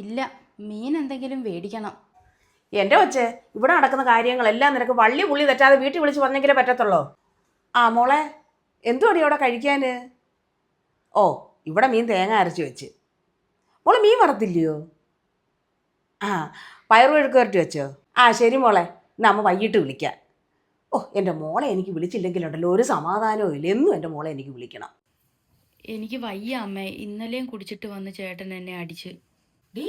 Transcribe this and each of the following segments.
ഇല്ല മീൻ എന്തെങ്കിലും മേടിക്കണം എന്റെ കൊച്ചേ ഇവിടെ നടക്കുന്ന കാര്യങ്ങളെല്ലാം നിനക്ക് വള്ളി പുള്ളി തെറ്റാതെ വീട്ടിൽ വിളിച്ച് പറഞ്ഞെങ്കിലേ പറ്റത്തുള്ളോ? ആ മോളെ എന്തുവാടി അവിടെ കഴിക്കാൻ ഓ ഇവിടെ മീൻ തേങ്ങ അരച്ച് വെച്ച്. മോളെ മീൻ വറുത്തില്ലയോ? ആ പയറുപഴുക്ക് വരട്ടി വെച്ചോ? ആ ശരി മോളെ എന്നാ അമ്മ വൈകിട്ട് വിളിക്കാം. ഓ എന്റെ മോളെ എനിക്ക് വിളിച്ചില്ലെങ്കിലുണ്ടല്ലോ ഒരു സമാധാനവും ഇല്ല. എന്നും എന്റെ മോളെ എനിക്ക് വിളിക്കണം. എനിക്ക് വയ്യ അമ്മേ ഇന്നലെയും കുടിച്ചിട്ട് വന്ന് ചേട്ടൻ എന്നെ അടിച്ച്. ഡീ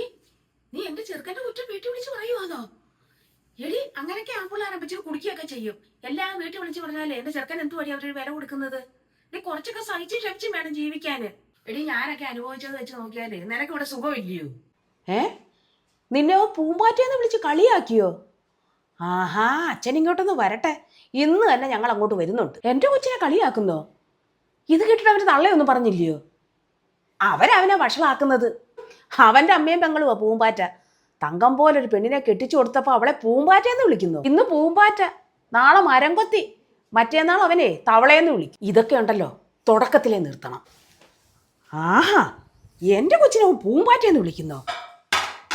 നീ എന്റെ ചെറുക്കന്റെ കുറ്റം വീട്ടിൽ വിളിച്ച് പറയുവാന്നോ? എടി അങ്ങനെയൊക്കെ ആമ്പോൾ ആരംഭിച്ച് കുടിക്കുകയൊക്കെ ചെയ്യും. എല്ലാം വീട്ടിൽ വിളിച്ച് പറഞ്ഞാലേ എന്റെ ചെറുക്കൻ എന്ത് വഴി അവരൊരു വില കൊടുക്കുന്നത്? നീ കുറച്ചൊക്കെ സഹിച്ച് ക്ഷമിച്ചും വേണം ജീവിക്കാന്. എടി ഞാനൊക്കെ അനുഭവിച്ചത് വെച്ച് നോക്കിയാലേ നിനക്ക് ഇവിടെ സുഖമില്ലയോ? ഏ? നിന്നെ പൂമ്പാറ്റയെന്ന് വിളിച്ച് കളിയാക്കിയോ? ആഹാ അച്ഛൻ ഇങ്ങോട്ടൊന്ന് വരട്ടെ. ഇന്ന് തന്നെ ഞങ്ങൾ അങ്ങോട്ട് വരുന്നുണ്ട്. എന്റെ കൊച്ചിനെ കളിയാക്കുന്നോ? ഇത് കേട്ടിട്ട് അവർ തള്ളയൊന്നും പറഞ്ഞില്ലയോ? അവരവനെ വഷളാക്കുന്നത്. അവന്റെ അമ്മയും പെങ്ങളുവാ പൂമ്പാറ്റ. തങ്കം പോലെ ഒരു പെണ്ണിനെ കെട്ടിച്ചു കൊടുത്തപ്പോൾ അവളെ പൂമ്പാറ്റ എന്ന് വിളിക്കുന്നു. ഇന്ന് പൂമ്പാറ്റ നാളെ മരം കൊത്തി മറ്റേന്നാൾ അവനെ തവളയെന്ന് വിളിക്കും. ഇതൊക്കെ ഉണ്ടല്ലോ തുടക്കത്തിലേ നിർത്തണം. ആഹാ എന്റെ കൊച്ചിനെ പൂമ്പാറ്റ എന്ന് വിളിക്കുന്നോ?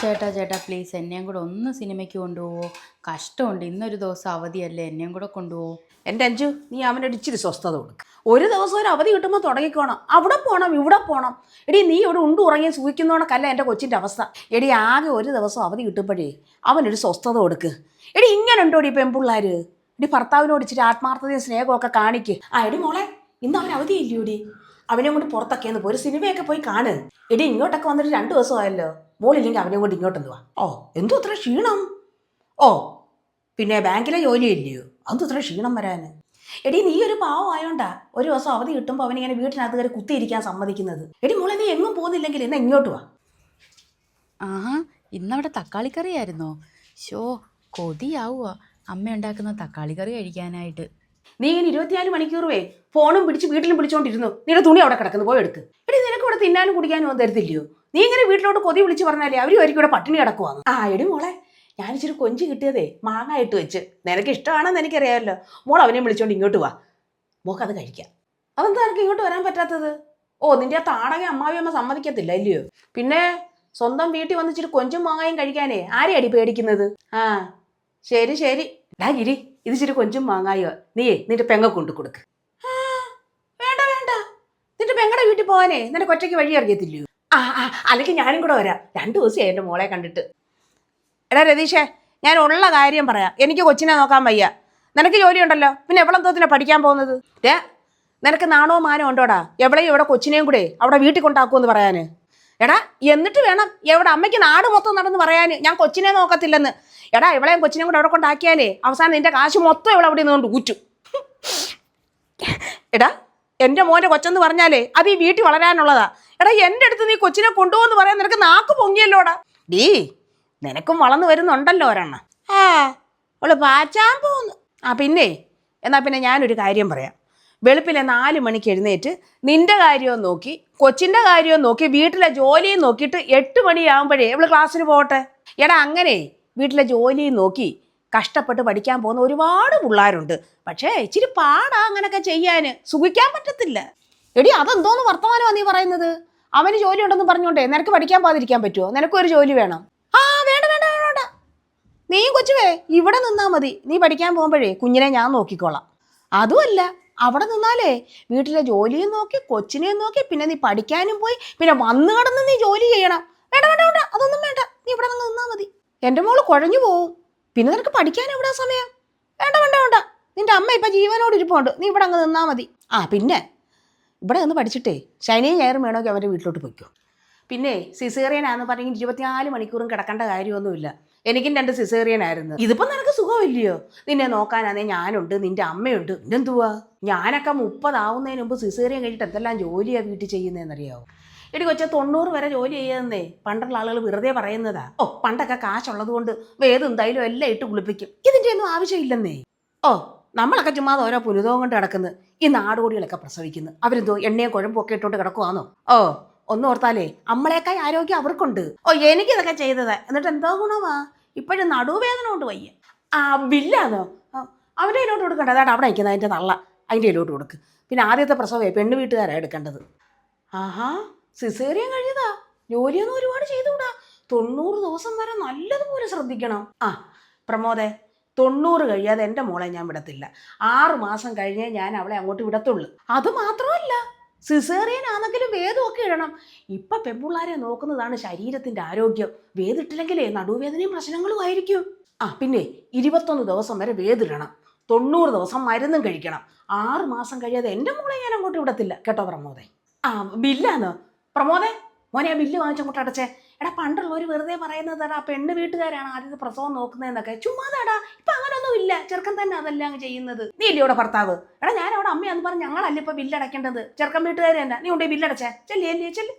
ചേട്ടാ ചേട്ടാ പ്ലീസ് എന്നെയും കൂടെ ഒന്ന് സിനിമയ്ക്ക് കൊണ്ടുപോവോ? കഷ്ടമുണ്ട്. ഇന്നൊരു ദിവസം അവധിയല്ലേ? എന്നെയും കൂടെ കൊണ്ടുപോവോ? എന്റെ അഞ്ചു നീ അവനോട് ഇച്ചിരി സ്വസ്ഥത കൊടുക്കുക ഒരു ദിവസം ഒരു അവധി കിട്ടുമ്പോൾ തുടങ്ങിക്കോണം. അവിടെ പോകണം ഇവിടെ പോകണം എടി നീ ഇവിടെ ഉണ്ട് ഉറങ്ങി സൂഹിക്കുന്നോണക്കല്ല എന്റെ കൊച്ചിന്റെ അവസ്ഥ. എടി ആകെ ഒരു ദിവസം അവധി കിട്ടുമ്പോഴേ അവനൊരു സ്വസ്ഥത കൊടുക്ക്. എടി ഇങ്ങനെ ഉണ്ടോ ഇടി പെൺപിള്ളാർ എടി ഭർത്താവിനോട് ഇച്ചിരി ആത്മാർത്ഥതയും സ്നേഹമൊക്കെ കാണിക്ക്. ആ എടി മോളെ ഇന്ന് അവൻ അവധിയില്ലയോടി? അവനെ കൊണ്ട് പുറത്തൊക്കെ ഒന്ന് പോയി. ഒരു സിനിമയൊക്കെ പോയി കാണ്. എടി ഇങ്ങോട്ടൊക്കെ വന്നിട്ട് രണ്ട് ദിവസമായല്ലോ. മോളില്ലെങ്കിൽ അവനെ കൊണ്ട് ഇങ്ങോട്ടൊന്ന് വാ. ഓ എന്തോ അത്ര ക്ഷീണം. ഓ പിന്നെ ബാങ്കിലെ ജോലി ഇല്ലയോ അതും അത്ര ക്ഷീണം വരാൻ എടി നീ ഒരു പാവമായോണ്ടാ ഒരു ദിവസം അവധി കിട്ടുമ്പോൾ അവനിങ്ങനെ വീട്ടിനകത്ത് കയറി കുത്തിയിരിക്കാൻ സമ്മതിക്കുന്നത്. എടി മോളെ നീ എങ്ങും പോകുന്നില്ലെങ്കിൽ എന്നാ ഇങ്ങോട്ട് വാ. ആഹാ ഇന്നവിടെ തക്കാളിക്കറിയായിരുന്നോ? ഷോ കൊതിയാവുക അമ്മ ഉണ്ടാക്കുന്ന തക്കാളി കറി കഴിക്കാനായിട്ട്. നീ ഇങ്ങനെ ഇരുപത്തിനാല് മണിക്കൂറുവേ ഫോണും പിടിച്ച് വീട്ടിലും പിടിച്ചോണ്ടിരുന്നു നിന്റെ തുണി അവിടെ കിടക്കുന്നു. പോയി എടുക്ക്. എടി നിനക്ക് ഇവിടെ തിന്നാനും കുടിക്കാനും ഒന്നും തരത്തില്ലയോ? നീ ഇങ്ങനെ വീട്ടിലോട്ട് കൊതി വിളിച്ച് പറഞ്ഞാലേ അവരും ആയിരിക്കും ഇവിടെ പട്ടിണി കിടക്കുവാന്ന്. ആ എടി മോളെ ഞാൻ ഇച്ചിരി കൊഞ്ച് കിട്ടിയതേ മാങ്ങ ഇട്ട് വെച്ച്. നിനക്ക് ഇഷ്ടമാണെന്ന് എനിക്കറിയാമല്ലോ. മോൾ അവനെ വിളിച്ചോണ്ട് ഇങ്ങോട്ട് വാ. മോക്ക് അത് കഴിക്കാം. അതെന്താ നിനക്ക് ഇങ്ങോട്ട് വരാൻ പറ്റാത്തത്? ഓ നിന്റെ ആ താടക അമ്മാവി അമ്മ സമ്മതിക്കത്തില്ല ഇല്ലയോ? പിന്നെ സ്വന്തം വീട്ടിൽ വന്നിച്ചിട്ട് കൊഞ്ചും മാങ്ങയും കഴിക്കാനേ ആരെയടി പേടിക്കുന്നത്? ആ ശരി ശരി. ഡാ ഗിരി. ഇത് ഇച്ചിരി കൊഞ്ചും മാങ്ങായോ നീയേ നിന്റെ പെങ്ങ കൊണ്ടു കൊടുക്ക്. വേണ്ട വേണ്ട. നിന്റെ പെങ്ങടെ വീട്ടിൽ പോവാനേ. നിന്റെ ഒറ്റയ്ക്ക് വഴി അറിയത്തില്ലയോ? ആ ആ അല്ലെങ്കിൽ ഞാനും കൂടെ വരാം. രണ്ടു ദിവസമായി എന്റെ മോളെ കണ്ടിട്ട്. എടാ രതീഷേ ഞാൻ ഉള്ള കാര്യം പറയാം. എനിക്ക് കൊച്ചിനെ നോക്കാൻ വയ്യ. നിനക്ക് ജോലി ഉണ്ടല്ലോ പിന്നെ തോത്തിനെ പഠിക്കാൻ പോകുന്നത്? ഏ നിനക്ക് നാണോ മാനോ ഉണ്ടോടാ? എവിടെയും ഇവിടെ കൊച്ചിനെയും കൂടെ അവിടെ വീട്ടിൽ കൊണ്ടാക്കുമെന്ന് പറയാന്. എടാ എന്നിട്ട് വേണം എവിടെ അമ്മയ്ക്ക് നാട് മൊത്തം നടന്ന് പറയാൻ ഞാൻ കൊച്ചിനെ നോക്കത്തില്ലെന്ന്. എടാ ഇവളെയും കൊച്ചിനെയും കൂടെ അവിടെ കൊണ്ടാക്കിയാലേ അവസാനം നിന്റെ കാശ് മൊത്തം ഇവളെ അവിടെ നിന്നുകൊണ്ട് ഊറ്റും. എടാ എന്റെ മോന്റെ കൊച്ചെന്ന് പറഞ്ഞാലേ അത് ഈ വീട്ടിൽ വളരാനുള്ളതാ. എടാ എന്റെ അടുത്ത് നീ കൊച്ചിനെ കൊണ്ടുപോകുന്നു പറയാൻ നിനക്ക് നാക്ക് പൊങ്ങിയല്ലോടാ. ഡീ നിനക്കും വളർന്നു വരുന്നുണ്ടല്ലോ ഒരെണ്ണം. ആ അവൾ പാച്ചാൻ പോകുന്നു. ആ പിന്നെ എന്നാ പിന്നെ ഞാനൊരു കാര്യം പറയാം. വെളുപ്പിലെ നാല് മണിക്ക് എഴുന്നേറ്റ് നിന്റെ കാര്യവും നോക്കി കൊച്ചിന്റെ കാര്യവും നോക്കി വീട്ടിലെ ജോലിയും നോക്കിയിട്ട് എട്ട് മണിയാകുമ്പോഴേ ഇവൾ ക്ലാസ്സിന് പോകട്ടെ. എടാ അങ്ങനെ വീട്ടിലെ ജോലിയും നോക്കി കഷ്ടപ്പെട്ട് പഠിക്കാൻ പോകുന്ന ഒരുപാട് പിള്ളേരുണ്ട്. പക്ഷേ ഇച്ചിരി പാടാ അങ്ങനെയൊക്കെ ചെയ്യാൻ സുഖിക്കാൻ പറ്റത്തില്ല. എടി അതെന്തോന്ന് വർത്തമാനമാണ് നീ പറയുന്നത്? അവന് ജോലി ഉണ്ടെന്ന് പറഞ്ഞോണ്ടേ നിനക്ക് പഠിക്കാൻ പാതിരിക്കാൻ പറ്റുമോ നിനക്കൊരു ജോലി വേണം. ആ വേണ്ട വേണ്ട വേണ്ട, നീ കൊച്ചുവേ ഇവിടെ നിന്നാ മതി. നീ പഠിക്കാൻ പോകുമ്പോഴേ കുഞ്ഞിനെ ഞാൻ നോക്കിക്കോളാം. അതുമല്ല അവിടെ നിന്നാലേ വീട്ടിലെ ജോലിയും നോക്കി കൊച്ചിനെയും നോക്കി പിന്നെ നീ പഠിക്കാനും പോയി പിന്നെ വന്നു കിടന്ന് നീ ജോലി ചെയ്യണം. വേണ്ട വേണ്ട വേണ്ട. അതൊന്നും വേണ്ട. നീ ഇവിടെ നിന്ന് നിന്നാ മതി. എന്റെ മോൾ കുഴഞ്ഞു പോവും. പിന്നെ നിനക്ക് പഠിക്കാൻ എവിടെ സമയം? വേണ്ട വേണ്ട വേണ്ട. നിന്റെ അമ്മ ഇപ്പം ജീവനോട് ഇരിപ്പുണ്ട്. നീ ഇവിടെ അങ്ങ് നിന്നാ മതി. ആ പിന്നെ ഇവിടെ നിന്ന് പഠിച്ചിട്ടേ ശനിയും ഞായറും വേണമെങ്കിൽ അവന്റെ വീട്ടിലോട്ട് പോയിക്കോ. പിന്നെ സിസേറിയനാന്ന് പറഞ്ഞെങ്കിൽ ഇരുപത്തിനാല് മണിക്കൂറും കിടക്കേണ്ട കാര്യമൊന്നുമില്ല. എനിക്കും രണ്ട് സിസേറിയനായിരുന്നു. ഇതിപ്പോ നിനക്ക് സുഖമില്ലയോ? നിന്നെ നോക്കാനാന്നേ ഞാനുണ്ട് നിന്റെ അമ്മയുണ്ട്. നിന്നെന്തുവാ ഞാനൊക്കെ മുപ്പതാവുന്നതിന് മുമ്പ് സിസേറിയൻ കഴിഞ്ഞിട്ട് എന്തെല്ലാം ജോലിയാണ് വീട്ടിൽ ചെയ്യുന്നതെന്നറിയാവോ? എടി കൊച്ച തൊണ്ണൂറ് വരെ ജോലി ചെയ്യാന്നേ. പണ്ടുള്ള ആളുകൾ വെറുതെ പറയുന്നതാ. ഓ പണ്ടൊക്കെ കാശുള്ളത് കൊണ്ട് വേദം എന്തായാലും എല്ലാം ഇട്ട് കുളിപ്പിക്കും. ഇതിന്റെ ഒന്നും ആവശ്യമില്ലെന്നേ. ഓ നമ്മളൊക്കെ ചുമ്മാ ഓരോ പുനിതവും കൊണ്ട് കിടക്കുന്നു ഈ നാടോടികളൊക്കെ പ്രസവിക്കുന്നു. അവരെന്തോ എണ്ണയും കുഴമ്പൊക്കെ ഇട്ടോണ്ട് കിടക്കുവാന്നോ? ഓ ഒന്ന് ഓർത്താലേ നമ്മളെക്കായി ആരോഗ്യം അവർക്കുണ്ട്. ഓ എനിക്കിതൊക്കെ ചെയ്തതാ. എന്നിട്ട് എന്തോ ഗുണമാ ഇപ്പോഴും നടുവേദന കൊണ്ട് വയ്യ. ആ ബില്ലാന്നോ അവന്റെ കയ്യിലോട്ട് കൊടുക്കണ്ട. അതാണ് അവിടെ നിൽക്കുന്നത് അതിന്റെ തള്ള. അതിന്റെ കയ്യിലോട്ട് കൊടുക്ക്. പിന്നെ ആദ്യത്തെ പ്രസവമേ പെണ്ണ് വീട്ടുകാരാണ് എടുക്കേണ്ടത്. ആഹാ. സിസേറിയൻ കഴിഞ്ഞതാ. ജോലിയൊന്നും ഒരുപാട് ചെയ്തുകൂടാ. തൊണ്ണൂറ് ദിവസം വരെ നല്ലതുപോലെ ശ്രദ്ധിക്കണം. ആ പ്രമോദെ തൊണ്ണൂറ് കഴിയാതെ എന്റെ മോളെ ഞാൻ വിടത്തില്ല. ആറ് മാസം കഴിഞ്ഞേ ഞാൻ അവളെ അങ്ങോട്ട് വിടത്തുള്ളൂ. അത് മാത്രമല്ല സിസേറിയൻ ആണെങ്കിലും വേദമൊക്കെ ഇടണം. ഇപ്പൊ പെൺപിള്ളാരെ നോക്കുന്നതാണ് ശരീരത്തിന്റെ ആരോഗ്യം. വേദിട്ടില്ലെങ്കിലേ നടുവേദനയും പ്രശ്നങ്ങളും ആയിരിക്കും. ആ പിന്നെ ഇരുപത്തൊന്ന് ദിവസം വരെ വേദിടണം. തൊണ്ണൂറ് ദിവസം മരുന്നും കഴിക്കണം. ആറ് മാസം കഴിയാതെ എന്റെ മോളെ ഞാൻ അങ്ങോട്ട് വിടത്തില്ല. കേട്ടോ പ്രമോദേ? ആ ബില്ലാന്ന്? പ്രമോദെ മോനെ ആ ബില്ല് വാങ്ങിച്ചങ്ങോട്ട് അടച്ചേ. എടാ പണ്ടുള്ളവർ വെറുതെ പറയുന്നത് ആ പെണ്ണ് വീട്ടുകാരാണ് ആദ്യത്തെ പ്രസവം നോക്കുന്നതെന്നൊക്കെ. ചുമ്മാതാടാ ഇപ്പൊ അങ്ങനൊന്നും ഇല്ല. ചെറുക്കൻ തന്നെ അതെല്ലാം അങ്ങ് ചെയ്യുന്നത്. നീ ഇല്ലേ ഇവിടെ ഭർത്താവ്? എടാ ഞാൻ അവിടെ അമ്മയാന്ന് പറഞ്ഞ് ഞങ്ങളല്ലേ ഇപ്പൊ ബില്ല് അടയ്ക്കേണ്ടത് ചെറുക്കൻ വീട്ടുകാർ തന്നെ. നീ കൊണ്ടേ ബില്ല് അടച്ചേ ചെല്ലേ ചെല്ലേ.